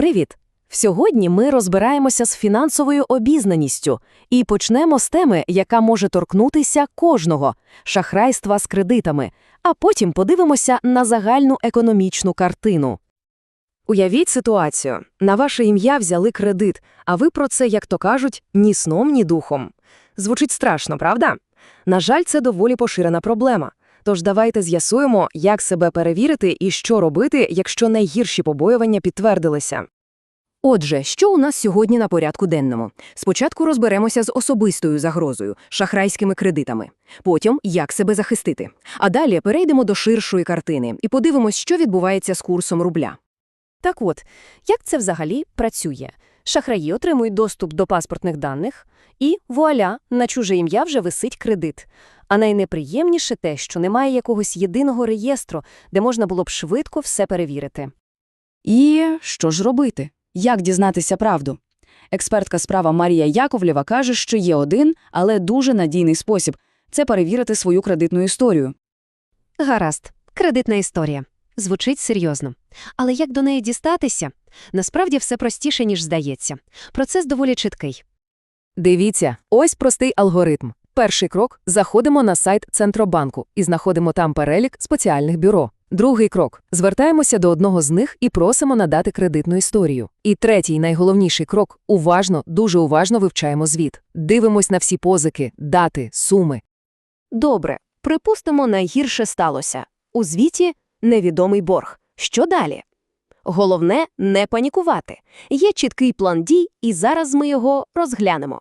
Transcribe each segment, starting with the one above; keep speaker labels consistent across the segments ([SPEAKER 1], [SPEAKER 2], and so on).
[SPEAKER 1] Привіт! Сьогодні ми розбираємося з фінансовою обізнаністю і почнемо з теми, яка може торкнутися кожного – шахрайства з кредитами, а потім подивимося на загальну економічну картину. Уявіть ситуацію. На ваше ім'я взяли кредит, а ви про це, як то кажуть, ні сном, ні духом. Звучить страшно, правда? На жаль, це доволі поширена проблема. Тож давайте з'ясуємо, як себе перевірити і що робити, якщо найгірші побоювання підтвердилися. Отже, що у нас сьогодні на порядку денному? Спочатку розберемося з особистою загрозою – шахрайськими кредитами. Потім, як себе захистити. А далі перейдемо до ширшої картини і подивимось, що відбувається з курсом рубля. Так от, як це взагалі працює? Шахраї отримують доступ до паспортних даних, і вуаля, на чуже ім'я вже висить кредит. А найнеприємніше те, що немає якогось єдиного реєстру, де можна було б швидко все перевірити.
[SPEAKER 2] І що ж робити? Як дізнатися правду? Експертка справа Марія Яковлєва каже, що є один, але дуже надійний спосіб – це перевірити свою кредитну історію.
[SPEAKER 3] Гаразд, кредитна історія. Звучить серйозно. Але як до неї дістатися? Насправді все простіше, ніж здається. Процес доволі чіткий.
[SPEAKER 1] Дивіться, ось простий алгоритм. Перший крок – заходимо на сайт Центробанку і знаходимо там перелік спеціальних бюро. Другий крок – звертаємося до одного з них і просимо надати кредитну історію. І третій, найголовніший крок – уважно, дуже уважно вивчаємо звіт. Дивимось на всі позики, дати, суми. Добре, припустимо, найгірше сталося. У звіті – невідомий борг. Що далі? Головне – не панікувати. Є чіткий план дій, і зараз ми його розглянемо.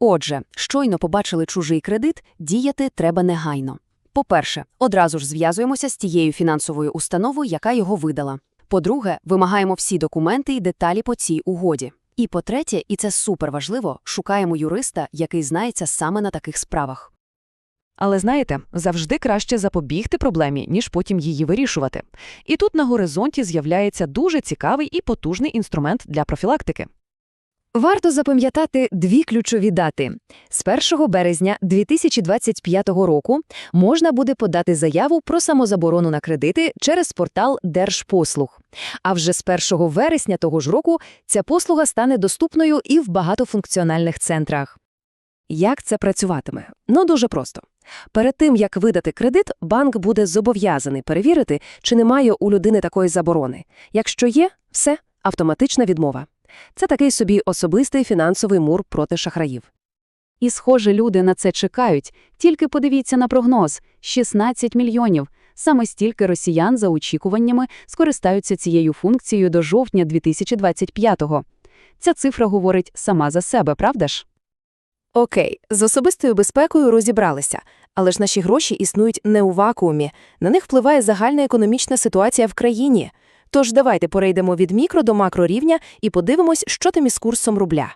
[SPEAKER 1] Отже, щойно побачили чужий кредит, діяти треба негайно. По-перше, одразу ж зв'язуємося з тією фінансовою установою, яка його видала. По-друге, вимагаємо всі документи і деталі по цій угоді. І по-третє, і це суперважливо, шукаємо юриста, який знається саме на таких справах.
[SPEAKER 4] Але знаєте, завжди краще запобігти проблемі, ніж потім її вирішувати. І тут на горизонті з'являється дуже цікавий і потужний інструмент для профілактики.
[SPEAKER 1] Варто запам'ятати дві ключові дати. З 1 березня 2025 року можна буде подати заяву про самозаборону на кредити через портал Держпослуг. А вже з 1 вересня того ж року ця послуга стане доступною і в багатофункціональних центрах. Як це працюватиме? Ну, дуже просто. Перед тим, як видати кредит, банк буде зобов'язаний перевірити, чи немає у людини такої заборони. Якщо є, все, автоматична відмова. Це такий собі особистий фінансовий мур проти шахраїв.
[SPEAKER 2] І, схоже, люди на це чекають. Тільки подивіться на прогноз – 16 мільйонів. Саме стільки росіян за очікуваннями скористаються цією функцією до жовтня 2025-го. Ця цифра говорить сама за себе, правда ж?
[SPEAKER 1] Окей, з особистою безпекою розібралися, але ж наші гроші існують не у вакуумі, на них впливає загальна економічна ситуація в країні. Тож давайте перейдемо від мікро до макрорівня і подивимось, що там із курсом рубля.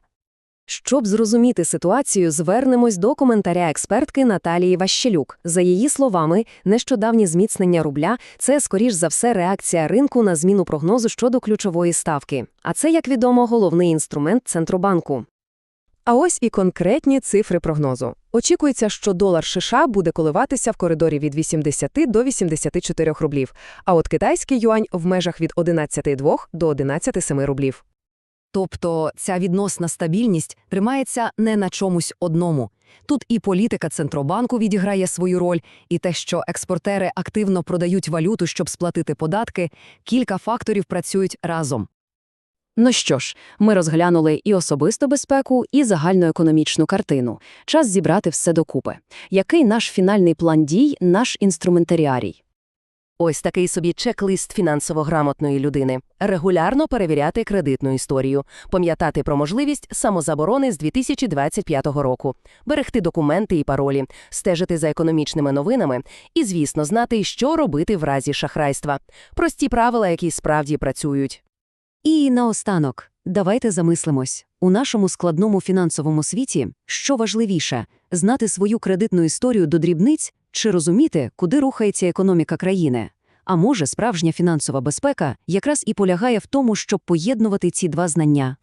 [SPEAKER 1] Щоб зрозуміти ситуацію, звернемось до коментаря експертки Наталії Ващелюк. За її словами, нещодавнє зміцнення рубля – це, скоріш за все, реакція ринку на зміну прогнозу щодо ключової ставки. А це, як відомо, головний інструмент Центробанку. А ось і конкретні цифри прогнозу. Очікується, що долар США буде коливатися в коридорі від 80 до 84 рублів, а от китайський юань в межах від 11,2 до 11,7 рублів. Тобто ця відносна стабільність тримається не на чомусь одному. Тут і політика Центробанку відіграє свою роль, і те, що експортери активно продають валюту, щоб сплатити податки, кілька факторів працюють разом. Ну що ж, ми розглянули і особисту безпеку, і загальноекономічну картину. Час зібрати все докупи. Який наш фінальний план дій, наш інструментаріарій? Ось такий собі чек-лист фінансово грамотної людини. Регулярно перевіряти кредитну історію, пам'ятати про можливість самозаборони з 2025 року, берегти документи і паролі, стежити за економічними новинами і, звісно, знати, що робити в разі шахрайства. Прості правила, які справді працюють. І наостанок, давайте замислимось. У нашому складному фінансовому світі що важливіше – знати свою кредитну історію до дрібниць чи розуміти, куди рухається економіка країни? А може, справжня фінансова безпека якраз і полягає в тому, щоб поєднувати ці два знання